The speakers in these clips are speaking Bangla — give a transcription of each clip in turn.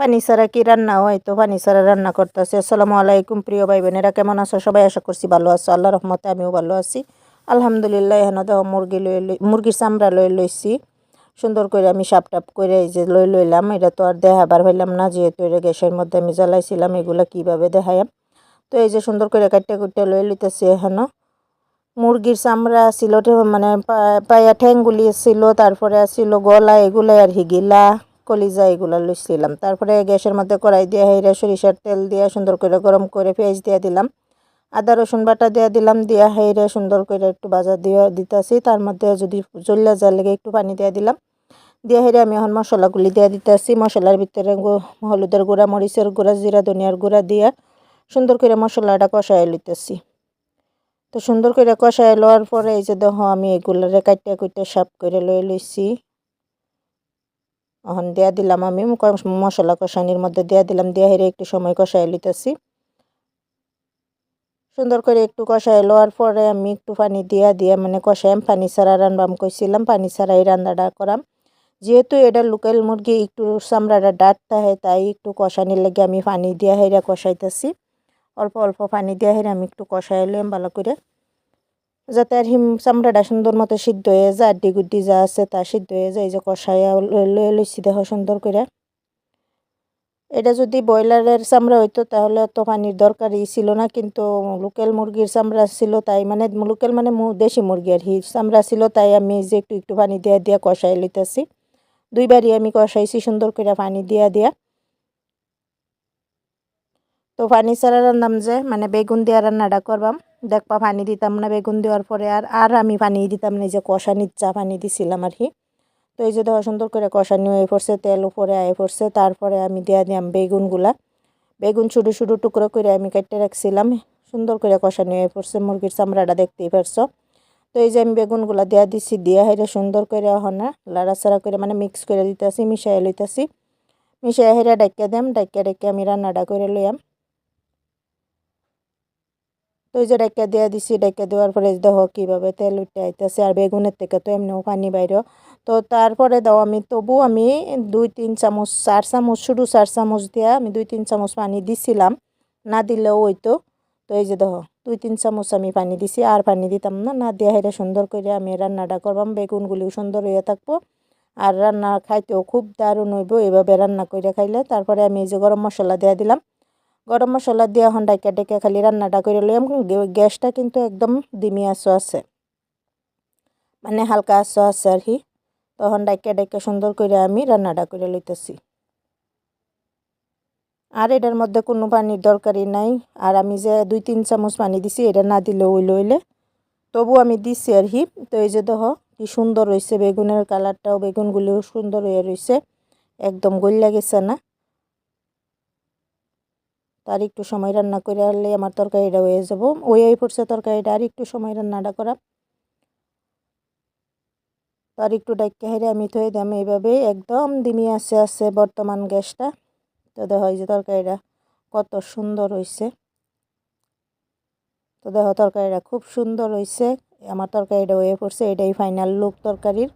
পানি ছাড়া কি রান্না? হয় তো পানি ছাড়া রান্না করতেছি। আসসালামু আলাইকুম, প্রিয় ভাই বোনেরা কেমন আছো? সবাই আশা করছি ভালো আছো। আল্লাহ রহমতে আমিও ভালো আছি। আলহামদুলিল্লাহ, এখানে দেখো মুরগি লই মুরগির চামড়া লই লইছি। সুন্দর করে আমি সাপ টাপ করে এই যে লই লইলাম। এটা তো আর দেখাবার হইলাম না, যেহেতু এটা গ্যাসের মধ্যে আমি জ্বালাইছিলাম, এগুলো কীভাবে দেখাইম তো এই যে সুন্দর করে কাটতে কুটতে লই লইতেছি এখানে। মুরগির চামড়া ছিল মানে পায়া ঠ্যাংগুলি ছিল, তারপরে ছিল গলা এগুলো আর হিগিলা কলিজা এগুলো লইছিলাম। তারপরে গ্যাসের মধ্যে কড়াই দিয়ে হেরে সরিষার তেল দিয়ে সুন্দর করে গরম করে পেঁয়াজ দিয়ে দিলাম। আদা, রসুন বাটা দিয়ে দিলাম, দিয়া হেরে সুন্দর করে একটু বাজা দিয়ে দিতেছি। তার মধ্যে যদি জল্লা জাল লেগে একটু পানি দিয়ে দিলাম। দিয়ে হেরে আমি এখন মশলাগুলি দিয়ে দিতেছি। মশলার ভিতরে হলুদের গুঁড়া, মরিচের গুঁড়া, জিরা, ধনিয়ার গুঁড়া দিয়ে সুন্দর করে মশলাটা কষাই লইতেছি। তো সুন্দর করে কষাই লওয়ার পরে এই যে দেখো আমি এগুলারে কাটিয়া কুইটে সাপ করে লই লইছি। এখন দিয়া দিলাম আমি মশলা কষানির মধ্যে দিয়া দিলাম, দিয়া হেরে একটু সময় কষাই লিতেছি সুন্দর করে একটু কষাই লওয়ার পরে আমি একটু পানি দিয়া দিয়া মানে কষাইম পানি ছাড়া রান্নাম কইছিলাম, পানি ছাড়াই রান্নাটা করাম। যেহেতু এটা লোকাল মুরগি, একটু চামড়াটা ডাট থাকে, তাই একটু কষানির লাগে আমি পানি দিয়া হেরা কষাইতেছি। অল্প অল্প পানি দিয়া হেরে আমি একটু কষাই লইম ভালো করে। যাতে আর হিম চামড়াটা সুন্দর মতো সিদ্ধ হয়ে যায় আড্ডি গুড্ডি যা আছে তা সিদ্ধ হয়ে যায়, এই যে কষাইয়া লয়ে লইছি দেখো সুন্দর করে এটা যদি ব্রয়লারের চামড়া হইতো তাহলে অত পানির দরকারই ছিল না, কিন্তু লোকাল মুরগির চামড়া ছিল তাই মানে লোকাল মানে দেশি মুরগি আর হি চামড়া ছিল তাই আমি যে একটু একটু পানি দিয়া দিয়া কষাই লইতেছি। দুইবারই আমি কষাইছি সুন্দর করে পানি দিয়া দিয়া। তো পানি ছাড়া রান্নাম যে মানে বেগুন দিয়া রান্নাটা করবাম। দেখবা পানি দিতাম না বেগুন দেওয়ার পরে আর আর আমি পানি দিতাম না যে কষানির চা পানি দিছিলাম আর কি। তো এই যে দেখো সুন্দর করে কষানি হয়ে পড়ছে, তেল উপরে আয়ে পড়ছে, তারপরে আমি দেওয়া দিলাম বেগুনগুলা। বেগুন ছোটো ছোটো টুকরো করে আমি কেটে রাখছিলাম, সুন্দর করে কষানি হয়ে পড়ছে, মুরগির চামড়াটা দেখতেই পারছ। তো এই যে আমি বেগুনগুলা দেওয়া দিছি, দিয়া হেরে সুন্দর করে হনা লাড়াচাড়া করে মানে মিক্স করে দিতেছি মিশাই লইতেছি। মিশাই হেরে ডাকিয়া দিম ডাকিয়া ডাকিয়া আমি রান্নাটা করে লইয়াম। তো ওই যে ডাক্কা দেওয়া দিছি ডাক্কা দেওয়ার পরে দেখো কীভাবে তেল উঠে আইতেছে আর বেগুনের থেকে তো এমনিও পানি বাইরেও তো তারপরে দাও আমি, তবু আমি দুই তিন চামচ, চার চামচ, শুধু চার চামচ দিয়া আমি দুই তিন চামচ পানি দিছিলাম। না দিলেও ওই তো তো এই যে দেখো, দুই তিন চামচ আমি পানি দিছি, আর পানি দিতাম না না দিয়া হেরে সুন্দর করে আমি রান্নাটা করবাম, বেগুনগুলিও সুন্দর হয়ে থাকব। আর রান্না খাইতেও খুব দারুণ হইব, এভাবে রান্না করে খাইলে। তারপরে আমি এই যে গরম মশলা দেওয়া দিলাম। গরম মশলা দিয়ে এখন ডাইকা ডেকে খালি রান্নাটা করে লইম গ্যাসটা কিন্তু একদম দিমি আসো আছে। মানে হালকা আসো আছে আর কি। তখন ডাইকা ডেকে সুন্দর করে আমি রান্নাটা করে লইতেছি। আর এটার মধ্যে কোনো পানির দরকারই নাই। আর আমি যে দুই তিন চামচ পানি দিছি, এটা না দিলে ওই লইলে তবু আমি দিছি আর কি। তো এই যে দেখো, কি সুন্দর রয়েছে বেগুনের কালারটাও, বেগুনগুলিও সুন্দর হয়ে রয়েছে একদম গল্লা গেছে না। তার একটু সময় রান্না করে আনলে আমার তরকারিটা হয়ে যাব। ওই ওই পড়ছে তরকারিটা, আর একটু সময় রান্নাটা করা। তার একটু ডাক্কা হেরে আমি থয়ে দিলাম এইভাবে। একদম দিমি আছে আছে বর্তমান গ্যাসটা। তো দেখো যে তরকারিটা কত সুন্দর হয়েছে তো দেখো তরকারিটা খুব সুন্দর হয়েছে আমার তরকারিটা হয়ে পড়ছে, এটাই ফাইনাল লুক তরকারির।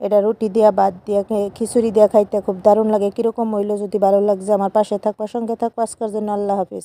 এটা রুটি দিয়া বাদ দিয়া খিচুড়ি দিয়া খাইতে খুব দারুণ লাগে। কীরকম হইল যদি ভালো লাগছে আমার পাশে থাকবা, সঙ্গে থাকবা। আজকের জন্য আল্লাহ হাফিজ।